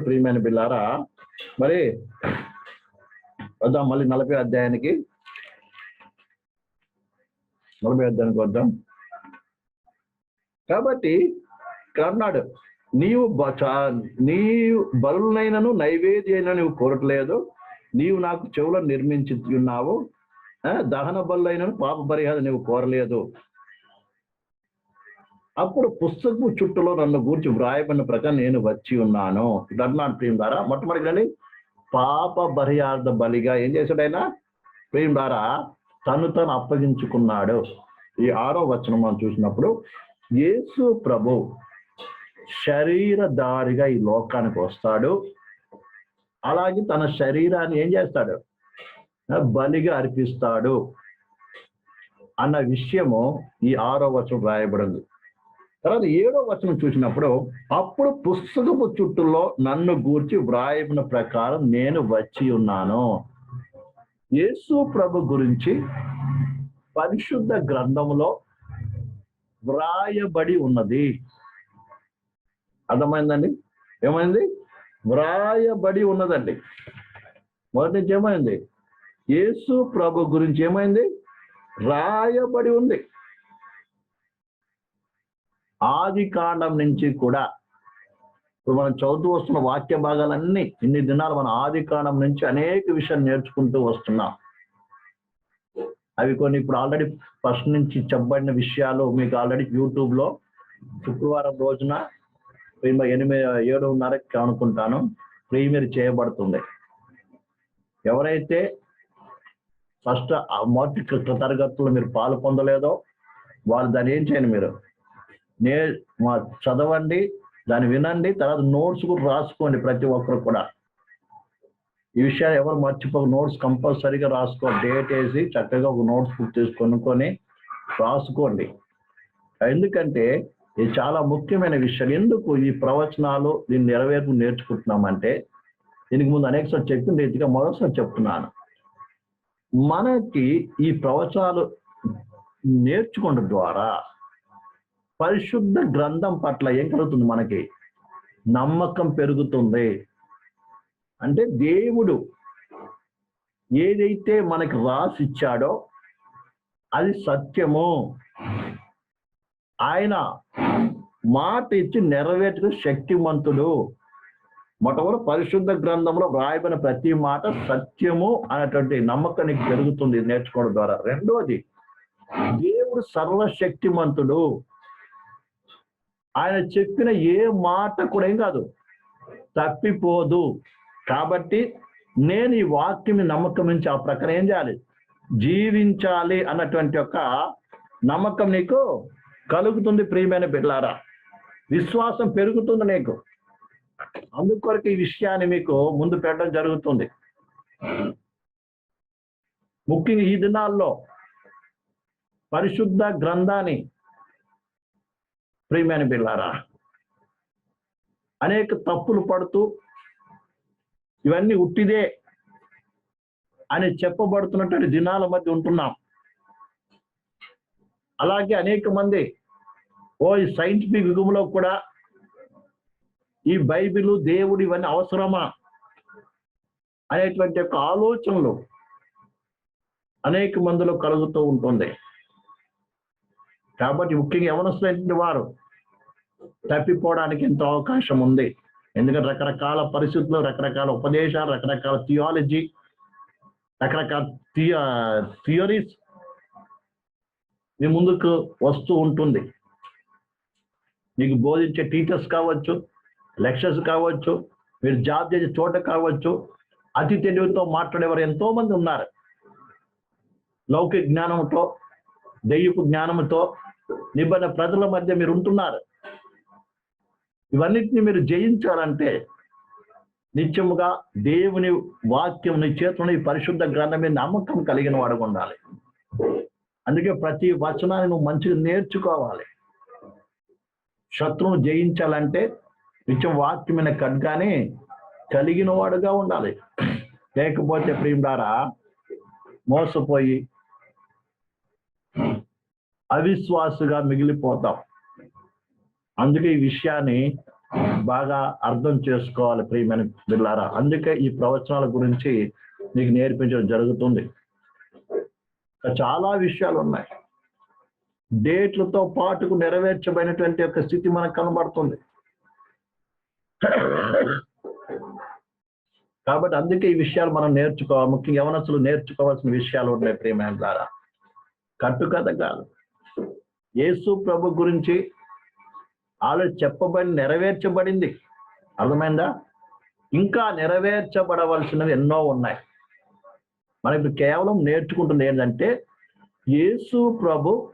ప్రియమైన బిల్లారా మరి వద్దాం మళ్ళీ నలభై అధ్యాయానికి. నలభై అధ్యాయానికి వద్దాం. కాబట్టి కర్ణాడు నీవు నీ చా- నీవు నువ్వు కోరట్లేదు. నీవు నాకు చెవులను నిర్మించి ఉన్నావు. ఆ, దహన బలులైనను పాప పరిహారం నువ్వు కోరలేదు. అప్పుడు పుస్తకం చుట్టూలో నన్ను గూర్చి వ్రాయబడిన ప్రకారం నేను వచ్చి ఉన్నాను. ధర్నాడు ప్రియం ద్వారా మొట్టమొదటి పాప బరియార్థ బలిగా ఏం చేశాడు ఆయన ప్రియం ద్వారా తను తను అప్పగించుకున్నాడు. ఈ ఆరో వచనం మనం చూసినప్పుడు యేసు ప్రభు శరీరధారిగా ఈ లోకానికి వస్తాడు. అలాగే తన శరీరాన్ని ఏం చేస్తాడు? బలిగా అర్పిస్తాడు. అన్న విషయము ఈ ఆరో వచనం రాయబడింది. తర్వాత ఏడో వచనం చూసినప్పుడు అప్పుడు పుస్తకపు చుట్టూలో నన్ను గూర్చి వ్రాయబడిన ప్రకారం నేను వచ్చి ఉన్నాను. యేసు ప్రభు గురించి పరిశుద్ధ గ్రంథములో వ్రాయబడి ఉన్నది. అర్థమైందండి? ఏమైంది? వ్రాయబడి ఉన్నదండి. మొదటి నుంచి ఏమైంది? యేసు ప్రభు గురించి ఏమైంది? రాయబడి ఉంది. ఆది కాండం నుంచి కూడా ఇప్పుడు మనం చదువుతూ వస్తున్న వాక్య భాగాలన్నీ ఇన్ని దినాలు మన ఆది కాండం నుంచి అనేక విషయాలు నేర్చుకుంటూ వస్తున్నాం. అవి కొన్ని ఇప్పుడు ఆల్రెడీ ఫస్ట్ నుంచి చెప్పబడిన విషయాలు మీకు ఆల్రెడీ యూట్యూబ్లో శుక్రవారం రోజున ఎనిమిది ఏడున్నరకి అనుకుంటాను. ప్రీమియర్ చేయబడుతుంది. ఎవరైతే ఫస్ట్ మొదటి తరగతులు మీరు పాలు పొందలేదో వాళ్ళు దాన్ని ఏం చేయండి మీరు? నే మా చదవండి దాన్ని వినండి తర్వాత నోట్స్ కూడా రాసుకోండి ప్రతి ఒక్కరు కూడా. ఈ విషయాలు ఎవరు మర్చిపోక నోట్స్ కంపల్సరీగా రాసుకో డేట్ వేసి చక్కగా ఒక నోట్స్ బుక్ తీసి కొనుక్కొని రాసుకోండి. ఎందుకంటే ఇది చాలా ముఖ్యమైన విషయం. ఎందుకు ఈ ప్రవచనాలు దీన్ని నెరవేర్పు నేర్చుకుంటున్నామంటే దీనికి ముందు అనేకసారి చెప్పిన రీతిగా మరోసారి చెప్తున్నాను. మనకి ఈ ప్రవచనాలు నేర్చుకోవడం ద్వారా పరిశుద్ధ గ్రంథం పట్ల ఏం కలుగుతుంది మనకి? నమ్మకం పెరుగుతుంది. అంటే దేవుడు ఏదైతే మనకి రాసిచ్చాడో అది సత్యము. ఆయన మాట ఇచ్చి నెరవేర్చిన శక్తిమంతుడు. మొట్టమొదటి పరిశుద్ధ గ్రంథంలో వ్రాయబడిన ప్రతి మాట సత్యము అనేటువంటి నమ్మకం నీకు పెరుగుతుంది నేర్చుకోవడం ద్వారా. రెండోది దేవుడు సర్వశక్తిమంతుడు. ఆయన చెప్పిన ఏ మాట కూడా ఏం కాదు. తప్పిపోదు. కాబట్టి నేను ఈ వాక్యం నమ్మకం నుంచి ఆ ప్రకారం ఏం చేయాలి? జీవించాలి అన్నటువంటి యొక్క నమ్మకం నీకు కలుగుతుంది ప్రియమైన బిడ్లారా విశ్వాసం పెరుగుతుంది నీకు. అందుకొరకు ఈ విషయాన్ని మీకు ముందు పెట్టడం జరుగుతుంది. ముఖ్యంగా ఈ దినాల్లో పరిశుద్ధ గ్రంథాన్ని ప్రియమైన బిల్లారా అనేక తప్పులు పడుతూ ఇవన్నీ ఉట్టిదే అని చెప్పబడుతున్నటువంటి దినాల మధ్య ఉంటున్నాం. అలాగే అనేక మంది ఓ ఈ సైంటిఫిక్ యుగంలో కూడా ఈ బైబిల్ దేవుడు ఇవన్నీ అవసరమా అనేటువంటి యొక్క ఆలోచనలు అనేక మందిలో కలుగుతూ ఉంటుంది. కాబట్టి ముఖ్యంగా యవనస్తులైన వారు తప్పిపోవడానికి ఎంతో అవకాశం ఉంది. ఎందుకంటే రకరకాల పరిస్థితులు రకరకాల ఉపదేశాలు రకరకాల థియాలజీ రకరకాల థియో థియరీస్ మీ ముందుకు వస్తూ ఉంటుంది. మీకు బోధించే టీచర్స్ కావచ్చు లెక్చర్స్ కావచ్చు మీరు జాబ్ చేసే చోట కావచ్చు అతి తెలివితో మాట్లాడేవారు ఎంతో మంది ఉన్నారు. లౌకిక జ్ఞానంతో దెయ్యపు జ్ఞానంతో నిబంధన ప్రజల మధ్య మీరు ఉంటున్నారు. ఇవన్నిటిని మీరు జయించాలంటే నిత్యముగా దేవుని వాక్యం నీ చేతుని పరిశుద్ధ గ్రంథమే నమ్మకం కలిగిన వాడు ఉండాలి. అందుకే ప్రతి వచనాన్ని నువ్వు మంచిగా నేర్చుకోవాలి. శత్రువును జయించాలంటే నిత్యం వాక్యమైన ఖడ్గాని కలిగిన వాడుగా ఉండాలి. లేకపోతే ప్రియుడారా ద్వారా మోసపోయి అవిశ్వాసుగా మిగిలిపోతాం. అందుకే ఈ విషయాన్ని బాగా అర్థం చేసుకోవాలి ప్రియమైన బిల్లారా అందుకే ఈ ప్రవచనాల గురించి మీకు నేర్పించడం జరుగుతుంది. ఇంకా చాలా విషయాలు ఉన్నాయి. డేట్లతో పాటుకు నెరవేర్చబడినటువంటి యొక్క స్థితి మనకు కనబడుతుంది. కాబట్టి అందుకే ఈ విషయాలు మనం నేర్చుకోవాలి. ముఖ్యంగా యవనస్తులు నేర్చుకోవాల్సిన విషయాలు ఉన్నాయి ప్రియమైన ద్వారా కట్టుకథ కాదు. యేసు ప్రభు గురించి ఆల్రెడీ చెప్పబడి నెరవేర్చబడింది. అర్థమైందా? ఇంకా నెరవేర్చబడవలసినవి ఎన్నో ఉన్నాయి. మనం ఇప్పుడు కేవలం నేర్చుకుంటుంది ఏంటంటే యేసు ప్రభు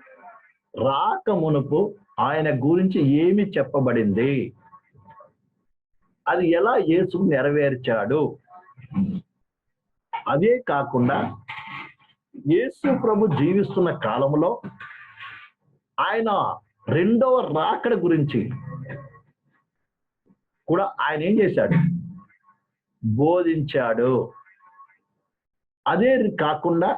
రాక మునుపు ఆయన గురించి ఏమి చెప్పబడింది? అది ఎలా యేసు నెరవేర్చాడు? అదే కాకుండా యేసు ప్రభు జీవిస్తున్న కాలంలో ఆయన రెండవ రాకడ గురించి కూడా ఆయన ఏం చేశాడు? బోధించాడు. అదే కాకుండా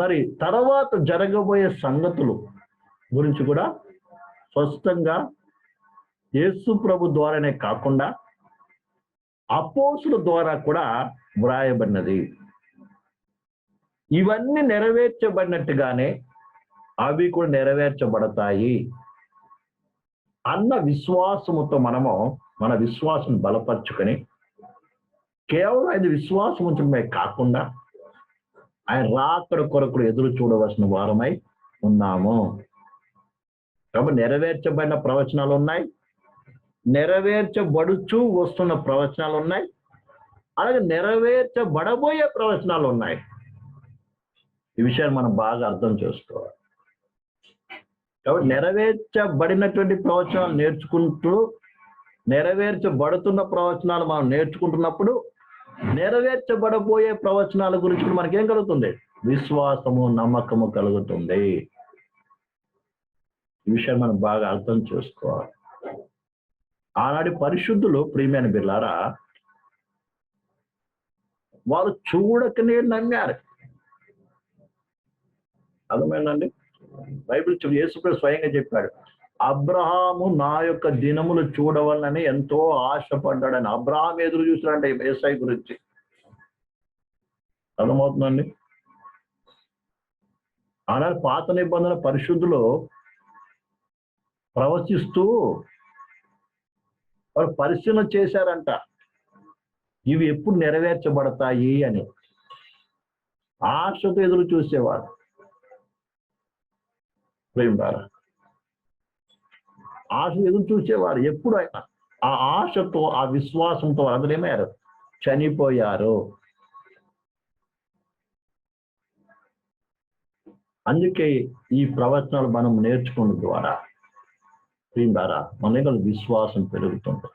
మరి తర్వాత జరగబోయే సంగతులు గురించి కూడా స్పష్టంగా యేసు ప్రభు ద్వారానే కాకుండా అపోసుల ద్వారా కూడా వ్రాయబడినది. ఇవన్నీ నెరవేర్చబడినట్టుగానే అవి కూడా నెరవేర్చబడతాయి అన్న విశ్వాసముతో మనము మన విశ్వాసం బలపరుచుకొని కేవలం ఆయన విశ్వాసం ఉంచడమే కాకుండా ఆయన రాకడ కొరకు ఎదురు చూడవలసిన వారమై ఉన్నాము. కాబట్టి నెరవేర్చబడిన ప్రవచనాలు ఉన్నాయి. నెరవేర్చబడుచు వస్తున్న ప్రవచనాలు ఉన్నాయి. అలాగే నెరవేర్చబడబోయే ప్రవచనాలు ఉన్నాయి. ఈ విషయాన్ని మనం బాగా అర్థం చేసుకోవాలి. కాబట్టి నెరవేర్చబడినటువంటి ప్రవచనాలు నేర్చుకుంటూ నెరవేర్చబడుతున్న ప్రవచనాలు మనం నేర్చుకుంటున్నప్పుడు నెరవేర్చబడబోయే ప్రవచనాల గురించి మనకేం కలుగుతుంది? విశ్వాసము నమ్మకము కలుగుతుంది. ఈ విషయాన్ని మనం బాగా అర్థం చేసుకోవాలి. ఆనాటి పరిశుద్ధులు ప్రియమైన బిల్లారా వాళ్ళు చూడకనే నమ్మారు. అర్థమైందండి? బైబిల్ యేసుప్రభు స్వయంగా చెప్పాడు అబ్రహాము నా యొక్క దినములు చూడవలనని ఎంతో ఆశపడ్డాడని. అబ్రహాం ఎదురు చూసాడంటే ఏసై గురించి. అర్థమవుతుందండి? అలాగే పాత నిబంధన పరిశుద్ధులు ప్రవచిస్తూ వారు పరిశీలన చేశారంట ఇవి ఎప్పుడు నెరవేర్చబడతాయి అని. ఆశతో ఎదురు చూసేవారు. ప్రేమ ఆశ ఎదురు చూసేవారు ఎప్పుడు ఆయన ఆ ఆశతో ఆ విశ్వాసంతో అందరూ ఏమయ్యారు చనిపోయారు అందుకే ఈ ప్రవచనాలు మనం నేర్చుకున్న ద్వారా దీని ద్వారా మన విశ్వాసం పెరుగుతుంది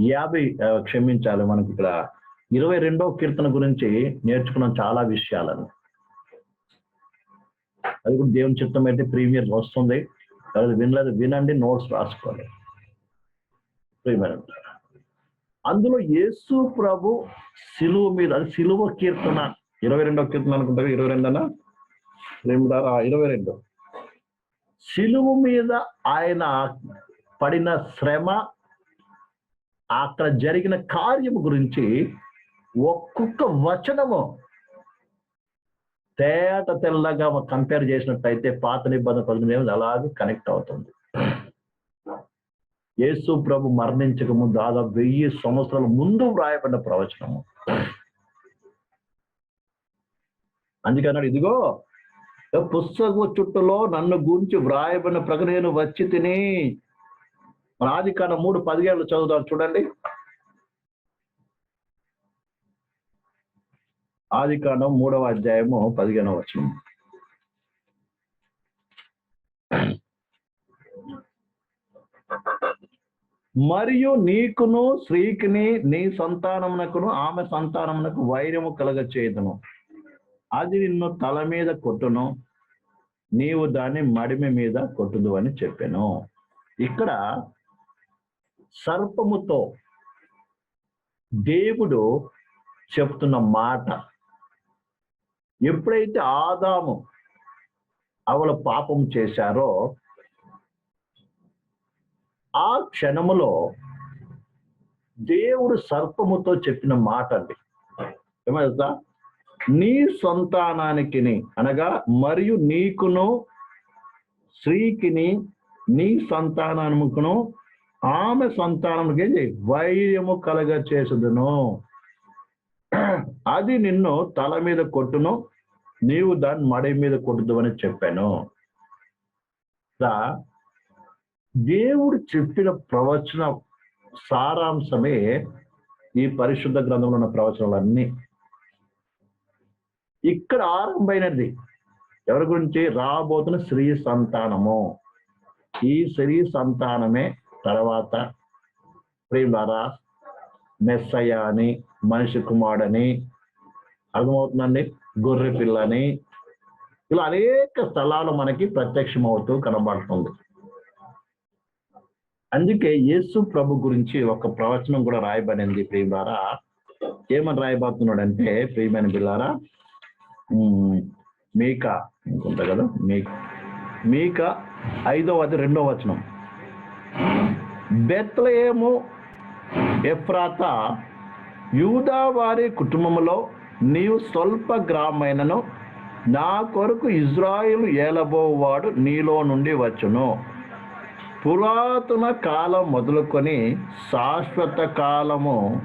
యాభై క్షమించాలి మనకి ఇక్కడ ఇరవై రెండవ కీర్తన గురించి నేర్చుకున్న చాలా విషయాలను అది కూడా దేవుని చిత్తం అయితే ప్రీమియర్ వస్తుంది. అది వినలేదు వినండి నోట్స్ రాసుకోండి. ప్రీమియర్ అందులో యేసు ప్రభు సిలువ మీద అది సిలువ కీర్తన. ఇరవై రెండవ కీర్తన అనుకుంటారు ఇరవై రెండనా ఇరవై రెండు. సిలువ మీద ఆయన పడిన శ్రమ అక్కడ జరిగిన కార్యము గురించి ఒక్కొక్క వచనము తేట తెల్లగా కంపేర్ చేసినట్టయితే పాత నిబంధన పదిహేను అలాగే కనెక్ట్ అవుతుంది. యేసు ప్రభు మరణించక ముందు దాదాపు వెయ్యి సంవత్సరాల ముందు వ్రాయబడిన ప్రవచనము. అందుకన్నాడు ఇదిగో పుస్తకము చుట్టలో నన్ను గురించి వ్రాయబడిన ప్రకటన వచ్చి తిని మన ఆది కాలం మూడు పదిహేళ్ళు చదువుతారు చూడండి. ఆది కాండం మూడవ అధ్యాయము పదిహేనవ వచనం. మరియు నీకును స్త్రీకిని నీ సంతానమునకును ఆమె సంతానమునకు వైరము కలగ చేయదును అది నిన్ను తల మీద కొట్టును నీవు దాన్ని మడిమి మీద కొట్టుదు అని చెప్పాను. ఇక్కడ సర్పముతో దేవుడు చెప్తున్న మాట ఎప్పుడైతే ఆదాము అవల పాపం చేశారో ఆ క్షణములో దేవుడు సర్పముతో చెప్పిన మాట అండి ఏమవుతా నీ సంతానానికి అనగా మరియు నీకును స్త్రీకిని నీ సంతానముకును ఆమె సంతానముకి వైర్యము కలగ చేసుదును అది నిన్ను తల మీద కొట్టును నీవు దాన్ని మడి మీద కొట్టుదు అని చెప్పాను దేవుడు చెప్పిన ప్రవచన సారాంశమే ఈ పరిశుద్ధ గ్రంథంలో ఉన్న ప్రవచనాలన్నీ. ఇక్కడ ఆరంభమైనది ఎవరి గురించి? రాబోతున్న స్త్రీ సంతానము. ఈ స్త్రీ సంతానమే తర్వాత ప్రేమారా మెస్సయ్య అని మనిషి కుమారుడని అర్థమవుతుందండి? గొర్రె పిల్లని ఇలా అనేక స్థలాలు మనకి ప్రత్యక్షమవుతూ కనబడుతుంది. అందుకే యేసు ప్రభు గురించి ఒక ప్రవచనం కూడా రాయబడింది ప్రియులారా. ఏమని రాయబోతున్నాడంటే ప్రియమైన పిల్లారా ఉమ్, మీక అనుకుంటా కదా మీ మీక ఐదవ అది రెండవ వచనం. బెత్లయేము ఎఫ్రాత యూదా వారి కుటుంబములో నీవు స్వల్ప గ్రామైనను నా కొరకు ఇజ్రాయిల్ ఏలబోవాడు నీలో నుండి వచ్చును. పురాతన కాలం మొదలుకొని శాశ్వత కాలము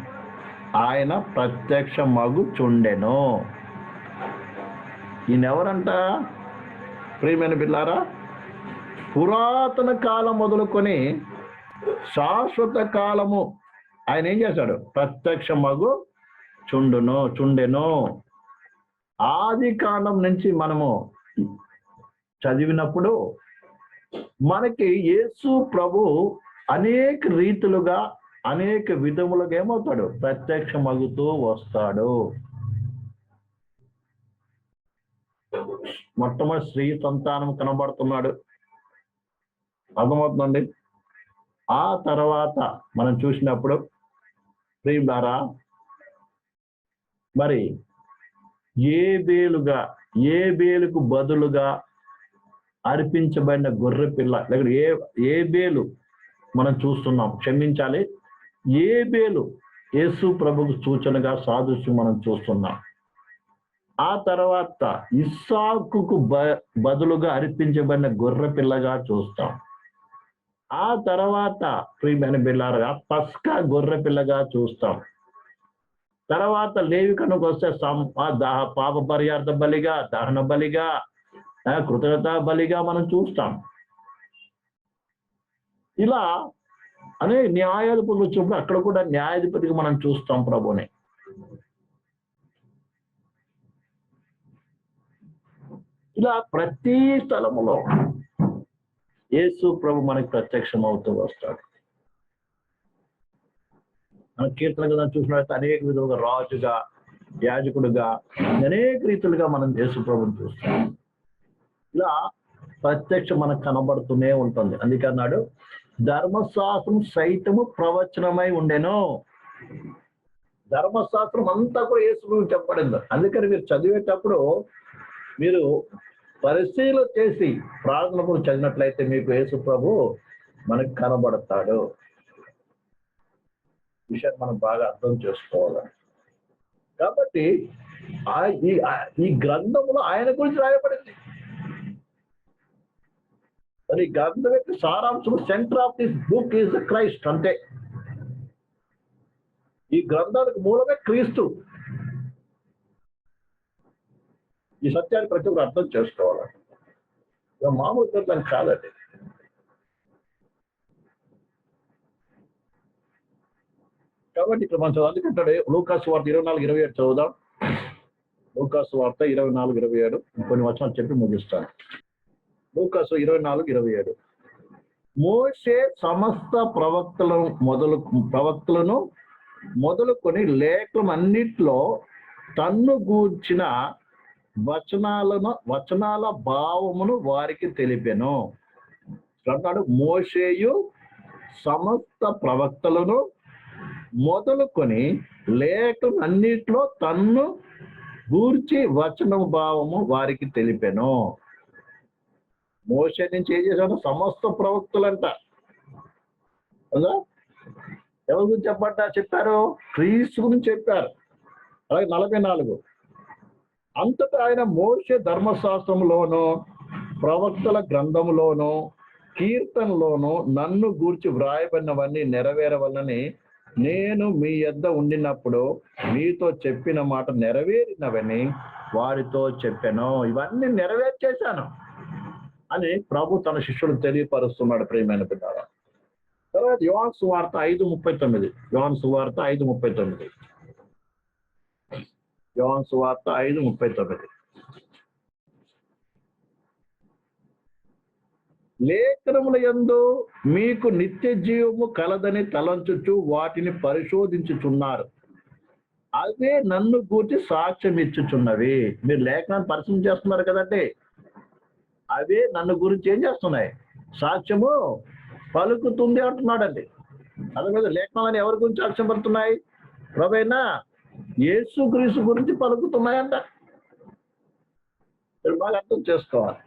ఆయన ప్రత్యక్ష మగు చుండెను ఈయనెవరంట? ప్రియమైన బిల్లారా పురాతన కాలం మొదలుకొని శాశ్వత కాలము ఆయన ఏం చేశాడు? ప్రత్యక్ష మగు చుండును చుండెను. ఆది కాండం నుంచి మనము చదివినప్పుడు మనకి యేసు ప్రభు అనేక రీతులుగా అనేక విధములుగా ఏమవుతాడు? ప్రత్యక్ష మగుతూ వస్తాడు. మొట్టమొదటి స్త్రీ సంతానం కనబడుతున్నాడు. అర్థమవుతుందండి? ఆ తర్వాత మనం చూసినప్పుడు ప్రియులారా మరి ఏ బేలుగా ఏ బేలుకు బదులుగా అర్పించబడిన గొర్రె పిల్ల? లేక ఏ ఏ బేలు మనం చూస్తున్నాం? క్షమించాలి. ఏ బేలు యేసు ప్రభుకు సూచనగా సాదృశ్యం మనం చూస్తున్నాం. ఆ తర్వాత ఇస్సాకుకు బ- బదులుగా అర్పించబడిన గొర్రె పిల్లగా చూస్తాం. ఆ తర్వాత ప్రియమైన బిల్లారుగా పస్కా గొర్రె పిల్లగా చూస్తాం. తర్వాత లేవి కనుక వస్తే సం- దహ పాప పర్యార్థ బలిగా దహన బలిగా కృతజ్ఞత బలిగా మనం చూస్తాం. ఇలా అనే న్యాయాధిపతులు వచ్చినప్పుడు అక్కడ కూడా న్యాయాధిపతికి మనం చూస్తాం ప్రభుని ఇలా ప్రతి స్థలములో యేసు ప్రభు మనకి ప్రత్యక్షం అవుతూ వస్తాడు. మన కీర్తన గ్రంథం చూసినట్టు అనేక విధముగా రాజుగా యాజకుడుగా అనేక రీతులుగా మనం యేసు ప్రభుని చూస్తాం. ఇలా ప్రత్యక్షం మనకు కనబడుతూనే ఉంటుంది. అందుకన్నాడు ధర్మశాస్త్రం సైతము ప్రవచనమై ఉండెను. ధర్మశాస్త్రం అంతా కూడా యేసు గురించి చెప్పబడింది. అందుకని మీరు చదివేటప్పుడు మీరు పరిశీలన చేసి ప్రార్థన చదివినట్లయితే మీకు యేసు ప్రభు మనకు కనబడతాడు. విషయాన్ని మనం బాగా అర్థం చేసుకోవాలి. కాబట్టి ఈ ఆ- ఈ ఆయన గురించి రాయబడింది. మరి గ్రంథం యొక్క సారాంశం centre of this book is Christ అంతే. ఈ గ్రంథానికి మూలమే క్రీస్తు. ఈ సత్యాన్ని ప్రతి ఒక్కరు అర్థం చేసుకోవాలి. మామూలు గ్రంథం కాదండి. కాబట్టి ఇక్కడ మనం చదవాలి అందుకంటాడు లూకాసు వార్త ఇరవై నాలుగు ఇరవై ఏడు చదువుదాం. లూకాసు వార్త ఇరవై నాలుగు ఇరవై ఏడు. కొన్ని వచనాలు చెప్పి ముగిస్తాను. లూకాసు ఇరవై నాలుగు ఇరవై ఏడు. మోషే సమస్త ప్రవక్తలను మొదలు ప్రవక్తలను మొదలుకొని లేఖలన్నిట్లో తన్ను గూర్చిన వచనాలను వచనాల భావమును వారికి తెలిపెను. అంటాడు మోషేయు సమస్త ప్రవక్తలను మొదలుకొని లేఖనం అన్నిట్లో తన్ను గూర్చి వచన భావము వారికి తెలిపెను. మోస నుంచి ఏం చేశాడు? సమస్త ప్రవక్తులంట. ఎవరి గురించి చెప్పంట? చెప్పారు? క్రీస్తు గురించి చెప్పారు. అలాగే నలభై నాలుగు. అంతటా ఆయన మోసే ధర్మశాస్త్రంలోను ప్రవక్తల గ్రంథములోను కీర్తనలోను నన్ను గూర్చి వ్రాయబడినవన్నీ నెరవేరవలని నేను మీ యొద్ద ఉండినప్పుడు మీతో చెప్పిన మాట నెరవేరినవని వారితో చెప్పాను. ఇవన్నీ నెరవేర్చేశాను అని ప్రభు తన శిష్యుడు తెలియపరుస్తున్నాడు ప్రేమైన బిడ్డారా తర్వాత యోహాన్ సువార్త ఐదు ముప్పై తొమ్మిది. యోహాన్ సువార్త ఐదు ముప్పై తొమ్మిది. యోహాన్ సువార్త ఐదు ముప్పై తొమ్మిది. లేఖనముల ఎందు మీకు నిత్య జీవము కలదని తలంచుచు వాటిని పరిశోధించుచున్నారు. అదే నన్ను గూర్చి సాక్ష్యం ఇచ్చుచున్నవి. మీరు లేఖనాన్ని పరిశీలన చేస్తున్నారు కదండి. అవే నన్ను గురించి ఏం చేస్తున్నాయి? సాక్ష్యము పలుకుతుంది అంటున్నాడండి. అదే లేఖనాలని ఎవరి గురించి సాక్ష్యం పడుతున్నాయి ప్రభైనా యేసు గురించి పలుకుతున్నాయంట. మీరు బాగా అర్థం చేసుకోవాలి.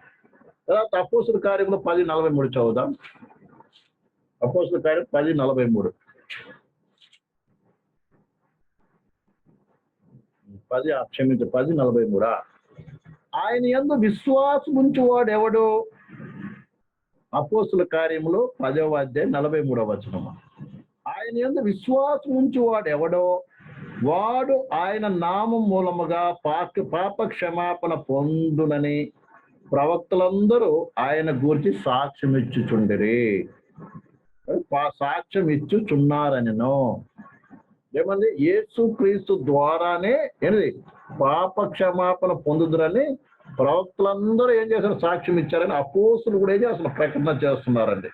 తర్వాత అపోసుల కార్యములు పది నలభై మూడు చదువుదాం. అపోసుల కార్యం పది నలభై మూడు. పది క్షమించు పది నలభై మూడా? ఆయన ఎందు విశ్వాసం ఉంచువాడు ఎవడు? అపోసుల కార్యములో పదవ అధ్యాయం నలభై మూడవ వచనము. ఆయన ఎందు విశ్వాసం ఉంచువాడు ఎవడో? వాడు ఆయన నామం మూలముగా పాక పాప క్షమాపణ పొందునని ప్రవక్తలందరూ ఆయన గూర్చి సాక్ష్యం ఇచ్చుచుండిరి సాక్ష్యం ఇచ్చుచున్నారనిను ఏమంది యేసు క్రీస్తు ద్వారానే ఏంటి పాప క్షమాపణ పొందుదురని ప్రవక్తలందరూ ఏం చేశారు? సాక్ష్యం ఇచ్చారని అపోసులు కూడా ఏం అసలు ప్రకటన చేస్తున్నారండి.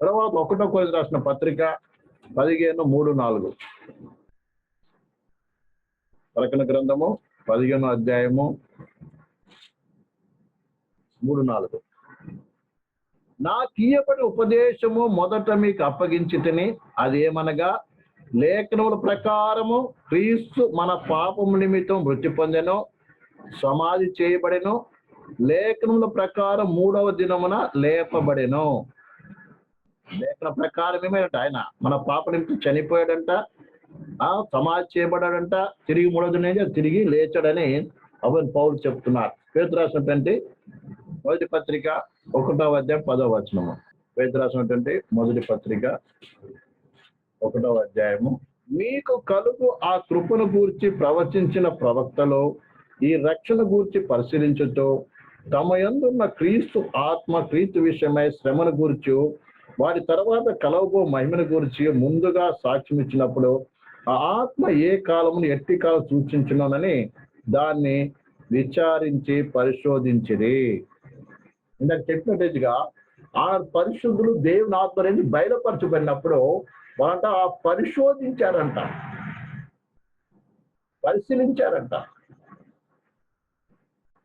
తర్వాత ఒకటో కొద్ది రాసిన పత్రిక పదిహేను మూడు నాలుగు. ప్రకటన గ్రంథము పదిహేను అధ్యాయము మూడు నాలుగు. నా కీయబడి ఉపదేశము మొదట మీకు అప్పగించితిని అదేమనగా లేఖనముల ప్రకారము క్రీస్తు మన పాపము నిమిత్తం మృతి పొందెను సమాధి చేయబడెను లేఖనముల ప్రకారం మూడవ దినమున లేపబడెను. లేఖన ప్రకారం ఏమైనట ఆయన? మన పాప నిమిత్తం చనిపోయాడంట ఆ సమాధి చేయబడాడంట తిరిగి మూడవ దినం తిరిగి లేచాడని అవన్ పౌరులు చెప్తున్నారు పేరు రాసినటువంటి మొదటి పత్రిక ఒకటవ అధ్యాయం పదవ వచనము. పేరు రాసినటువంటి మొదటి పత్రిక ఒకటవ అధ్యాయము. మీకు కలుగు ఆ కృపను గూర్చి ప్రవచించిన ప్రవక్తలు ఈ రక్షణ గూర్చి పరిశీలించుతూ తమ యందున్న క్రీస్తు ఆత్మ క్రీస్తు విషయమై శ్రమను గూర్చి వారి తర్వాత కలవబో మహిమను గురించి ముందుగా సాక్ష్యం ఇచ్చినప్పుడు ఆ ఆత్మ ఏ కాలమును ఎట్టి కాలం సూచించునని దాన్ని విచారించి పరిశోధించిరి. ఇందాక చెప్పినట్టుగా ఆ పరిశుద్ధులు దేవుని ఆత్మ బయలుపరచబడినప్పుడు వాళ్ళంట ఆ పరిశోధించారంట. పరిశీలించారంట.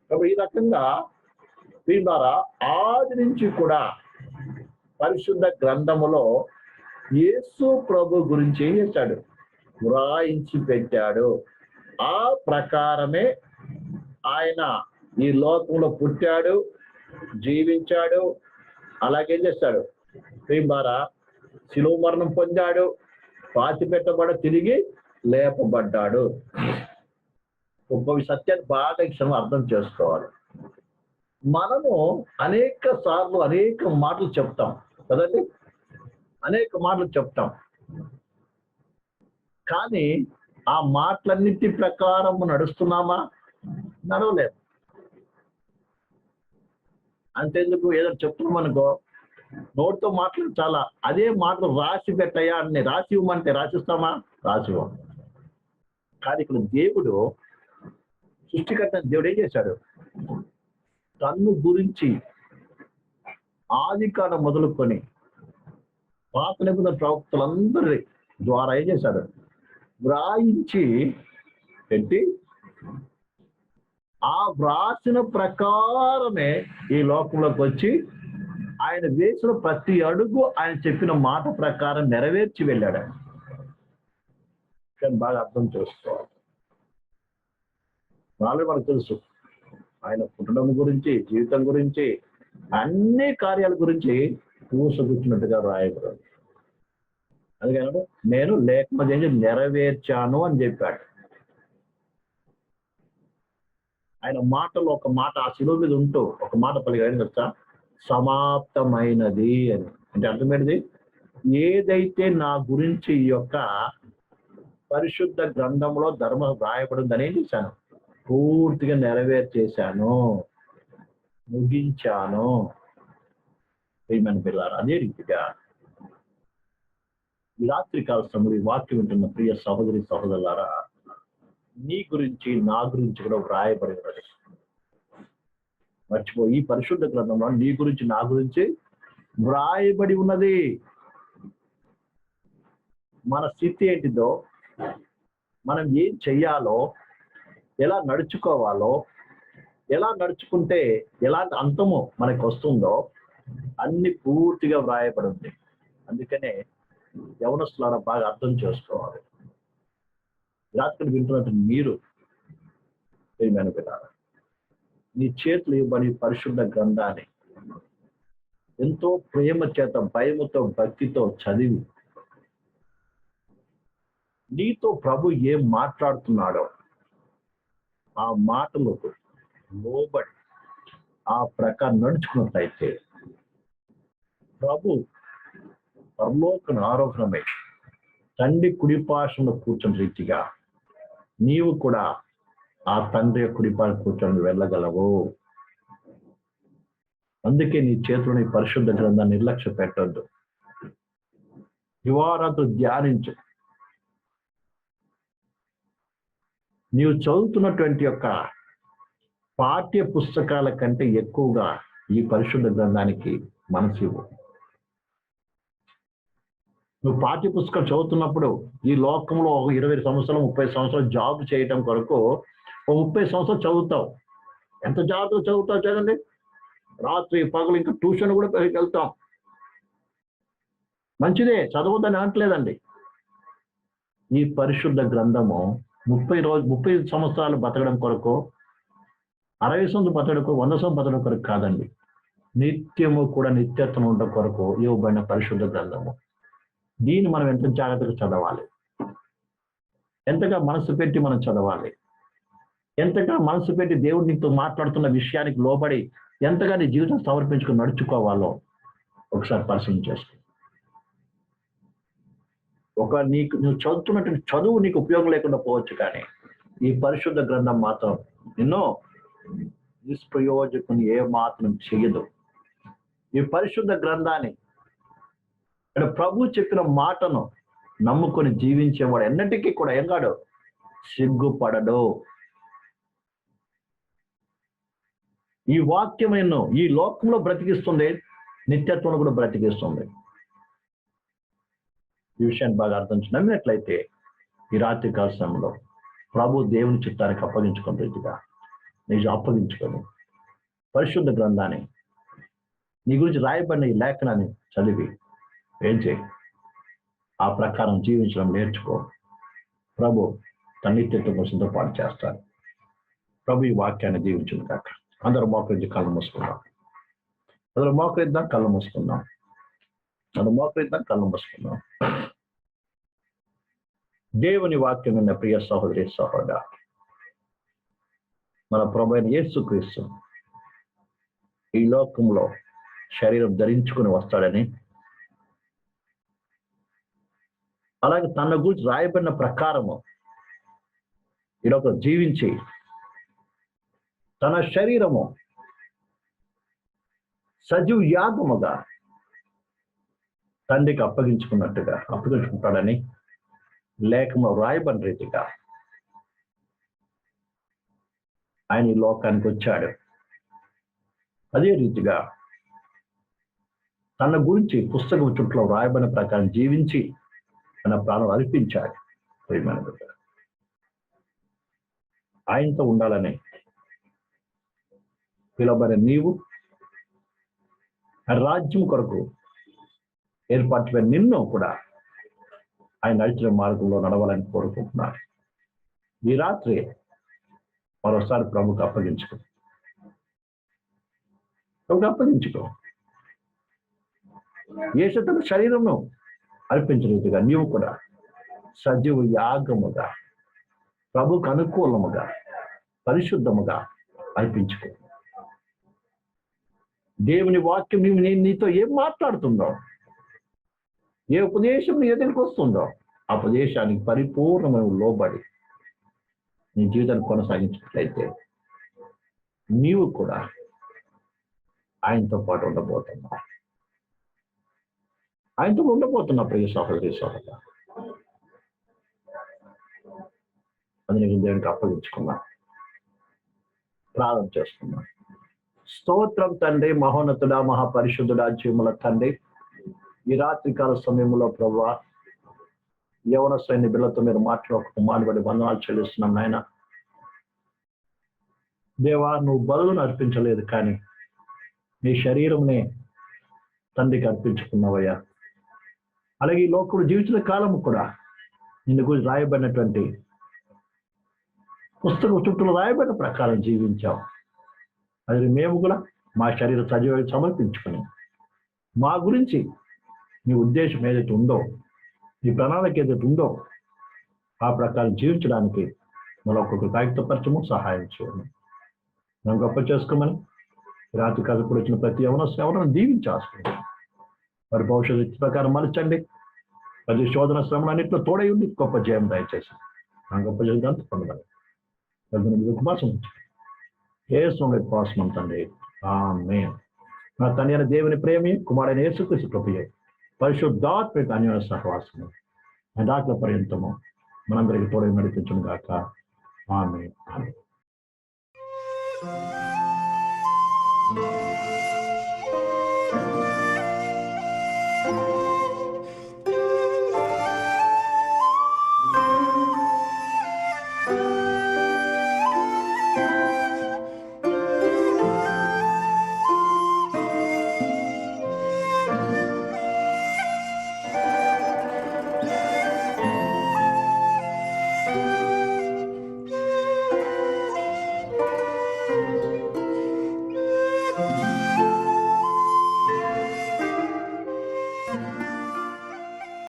కాబట్టి ఈ రకంగా దీని ద్వారా ఆది నుంచి కూడా పరిశుద్ధ గ్రంథములో యేసు ప్రభు గురించి ఏం చేశాడు వ్రాయించి పెట్టాడు. ఆ ప్రకారమే ఆయన ఈ లోకంలో పుట్టాడు. జీవించాడు. అలాగేం చేస్తాడు? ద్వారా శిలువు మరణం పొందాడు. పాతి పెట్టబడ తిరిగి లేపబడ్డాడు. గొప్ప సత్యాన్ని బాగా క్షణం అర్థం చేసుకోవాలి. మనము అనేక సార్లు అనేక మాటలు చెప్తాం. కదండి? అనేక మాటలు చెప్తాం. కానీ ఆ మాటలన్నిటి ప్రకారం నడుస్తున్నామా? నడవలేదు అంతేందుకు? ఏదో చెప్తున్నాం అనుకో నోటితో మాట్లాడు చాలా. అదే మాటలు రాసి పెట్టయ్యా అని రాసి ఇవ్వమంటే రాసిస్తామా? రాసి కానీ ఇక్కడ దేవుడు సృష్టికర్త దేవుడు ఏం చేశాడు? తన్ను గురించి ఆది కాలం మొదలుకొని పాత నిబంధన ప్రవక్తలందరి ద్వారా ఏం చేశాడు? వ్రాయించి పెట్టి ఆ వ్రాసిన ప్రకారమే ఈ లోకంలోకి వచ్చి ఆయన వేసిన ప్రతి అడుగు ఆయన చెప్పిన మాట ప్రకారం నెరవేర్చి వెళ్ళాడు. ఆయన కానీ బాగా అర్థం చేసుకోవాలి. వాళ్ళే మనకు తెలుసు. ఆయన పుట్టడం గురించి జీవితం గురించి అన్ని కార్యాల గురించి పూసగుచ్చినట్టుగా రాయకూడదు అందుకని నేను లేఖ నెరవేర్చాను అని చెప్పాడు. ఆయన మాటలో ఒక మాట ఆ శిలువ మీద ఉంటూ ఒక మాట పలిగాడు తెలుసా సమాప్తమైనది అని. అంటే అర్థమైనది ఏదైతే నా గురించి ఈ యొక్క పరిశుద్ధ గ్రంథంలో ధర్మం వ్రాయబడిందని ఏం చేశాను. పూర్తిగా నెరవేర్చేశాను. ముగించాను. ప్రియమైన పిల్లారు అదే రీతిగా ఈ రాత్రి కాల సమయంలో ఈ వాక్యం వింటున్న ప్రియ సహోదరి సహోదరులారా నీ గురించి నా గురించి కూడా వ్రాయబడి ఉన్నది మర్చిపో ఈ పరిశుద్ధ గ్రంథంలో నీ గురించి నా గురించి వ్రాయబడి ఉన్నది. మన స్థితి ఏంటిదో మనం ఏం చెయ్యాలో ఎలా నడుచుకోవాలో ఎలా నడుచుకుంటే ఎలాంటి అంతము మనకు వస్తుందో అన్ని పూర్తిగా వ్రాయబడి ఉంది. అందుకనే యవనస్తులారా బాగా అర్థం చేసుకోవాలి. రాత్రి వింటున్నట్టు మీరు ఏమైనా వినాలి నీ చేతులు ఇవ్వబడి పరిశుద్ధ గ్రంథాన్ని ఎంతో ప్రేమ చేత భయముతో భక్తితో చదివి నీతో ప్రభు ఏం మాట్లాడుతున్నాడో ఆ మాటలకు లోబడి ఆ ప్రకారం నడుచుకున్నట్లయితే ప్రభు పరలోకన ఆరోహణమై తండ్రి కుడిపాషను కూర్చున్న రీతిగా నీవు కూడా ఆ తండ్రి యొక్క కూర్చొని వెళ్ళగలవు. అందుకే నీ చేతులని పరిశుద్ధ గ్రంథాన్ని నిర్లక్ష్య పెట్టద్దు. దివారాత్రు ధ్యానించు. నీవు చదువుతున్నటువంటి యొక్క పాఠ్య పుస్తకాల కంటే ఎక్కువగా ఈ పరిశుద్ధ గ్రంథానికి మనసు ఇవ్వు. నువ్వు పాఠ్య పుస్తకం చదువుతున్నప్పుడు ఈ లోకంలో ఒక ఇరవై సంవత్సరాలు ముప్పై సంవత్సరాలు జాబ్ చేయటం కొరకు ఓ ముప్పై సంవత్సరాలు చదువుతావు. ఎంత జాగ్రత్తగా చదువుతావు చదండి రాత్రి పగలు ఇంకా ట్యూషన్ కూడా వెళ్తాం. మంచిదే చదవద్దని అనట్లేదండి. ఈ పరిశుద్ధ గ్రంథము ముప్పై రోజు ముప్పై సంవత్సరాలు బతకడం కొరకు అరవై సంవత్సరం బతకడం కొరకు వంద సంవత్సరం బతకడం కొరకు కాదండి. నిత్యము కూడా నిత్యత్వం ఉండడం కొరకు ఇవ్వబడిన పరిశుద్ధ గ్రంథము. దీన్ని మనం ఎంత జాగ్రత్తగా చదవాలి? ఎంతగా మనసు పెట్టి మనం చదవాలి? ఎంతగా మనసు పెట్టి దేవుడు నీతో మాట్లాడుతున్న విషయానికి లోబడి ఎంతగా నీ జీవితం సమర్పించుకుని నడుచుకోవాలో ఒకసారి పరిశీలన చేసుకో. ఒక నీకు నువ్వు చదువుతున్నటువంటి చదువు నీకు ఉపయోగం లేకుండా పోవచ్చు కానీ ఈ పరిశుద్ధ గ్రంథం మాత్రం ఎన్నో నిష్ప్రయోజకుని ఏ మాత్రం చేయదు ఈ పరిశుద్ధ గ్రంథాన్ని ఇక్కడ ప్రభు చెప్పిన మాటను నమ్ముకొని జీవించేవాడు ఎన్నటికీ కూడా ఎంగాడు సిగ్గుపడడు. ఈ వాక్యం ఎన్నో ఈ లోకంలో బ్రతికిస్తుంది నిత్యత్వంలో కూడా బ్రతికిస్తుంది. ఈ విషయాన్ని బాగా అర్థం చేసి నమ్మినట్లయితే ఈ రాత్రి కాల సమయంలో ప్రభు దేవుని చిత్తానికి అప్పగించుకుని రీతిగా నీకు అప్పగించుకొని పరిశుద్ధ గ్రంథాన్ని నీ గురించి రాయబడిన ఈ లేఖనాన్ని చదివి ఏం చేయి? ఆ ప్రకారం జీవించడం నేర్చుకో. ప్రభు తన నిత్యత్వం పాటు చేస్తారు ప్రభు ఈ వాక్యాన్ని జీవించింది కాక. అందరూ మోకరించి కళ్ళు మూసుకున్నాం అందరూ మోకరిద్దాం కళ్ళు మూసుకున్నాం అందరూ మోకరిద్దాం కళ్ళు మూసుకున్నాం దేవుని వాక్యం ఉన్న ప్రియ సహోదరి సహోదర మన ప్రభు అయిన యేసుక్రీస్తు ఈ లోకంలో శరీరం ధరించుకుని వస్తాడని అలాగే తన గురించి రాయబడిన ప్రకారము. ఈరోజు జీవించి తన శరీరము సజీవ యాగముగా తండ్రికి అప్పగించుకున్నట్టుగా అప్పగించుకుంటాడని లేఖము రాయబడిన రీతిగా ఆయన ఈ లోకానికి వచ్చాడు. అదే రీతిగా తన గురించి పుస్తకం చుట్టూ రాయబడిన ప్రకారం జీవించి తన ప్రాణం అర్పించాడు ప్రియమైన ఆయనతో ఉండాలని పిలవబడిన నీవు రాజ్యం కొరకు ఏర్పాటు నిన్ను కూడా ఆయన నడిచిన మార్గంలో నడవాలని కోరుకుంటున్నాను. ఈ రాత్రి మరోసారి ప్రభుకు అప్పగించుకో. ప్రభుకు అప్పగించుకో. యేసు తన శరీరము అర్పించినట్టుగా నీవు కూడా సజీవ యాగముగా ప్రభుకు అనుకూలముగా పరిశుద్ధముగా అర్పించుకో. దేవుని వాక్యం నీవు నేను నీతో ఏం మాట్లాడుతుందో ఏ ఉపదేశం నీ ఎదురికి వస్తుందో ఆ ఉపదేశానికి పరిపూర్ణమైన లోబడి నీ జీవితాన్ని కొనసాగించినట్లయితే నీవు కూడా ఆయనతో పాటు ఉండబోతున్నావు. ఆయనతో ఉండబోతున్నా ప్రియ సహోదరి సహోదర. అది దేవునికి అప్పగించుకున్నా. ప్రార్థన చేసుకున్నా స్తోత్రం తండ్రి మహోన్నతుడా మహాపరిశుద్ధుడ జీవుల తండ్రి. ఈ రాత్రికాల సమయంలో ప్రభు యవన సైన్య మీరు మాట్లాడుకు మానబడి వందనాలు చెల్లిస్తున్నాం నాయన. దేవా నువ్వు బలులను అర్పించలేదు కానీ నీ శరీరంని తండ్రికి అర్పించుకున్నావయ్యా. అలాగే ఈ లోకుడు జీవించిన కాలం కూడా నిన్ను గురించి రాయబడినటువంటి పుస్తకం చుట్టూ రాయబడిన ప్రకారం జీవించాం అది మేము కూడా మా శరీర సజీవ సమర్పించుకుని మా గురించి నీ ఉద్దేశం ఏదైతే ఉందో నీ ప్రణాళిక ఏదైతే ఉందో ఆ ప్రకారం జీవించడానికి మనం ఒక్కొక్క కాగితపరచము సహాయం చేయండి మనం గొప్ప చేసుకోమని రాత్రి కథ కూడా వచ్చిన ప్రతి ఎవరో ఎవరైనా దీవించాల్సింది మరి భవిష్యత్తు ప్రకారం మలచండి. ప్రతి శోధన శ్రమణ అన్నింటిలో తోడై ఉండి గొప్ప జయం దయచేసి. నా గొప్ప జీవితాన్ని పొందగలం ఉపవాసం ఏసుని స్వామి తండ్రి. ఆమె నా తండ్రి అయిన దేవుని ప్రేమి కుమారుడైన యేసుకృష్ణ కృపయే పరిశుద్ధాత్మిక అన్యోన్య సహవాసము దాట్ల పర్యంతము మనందరికి తోడై నడిపించను గాక. ఆమె ఆమె thank you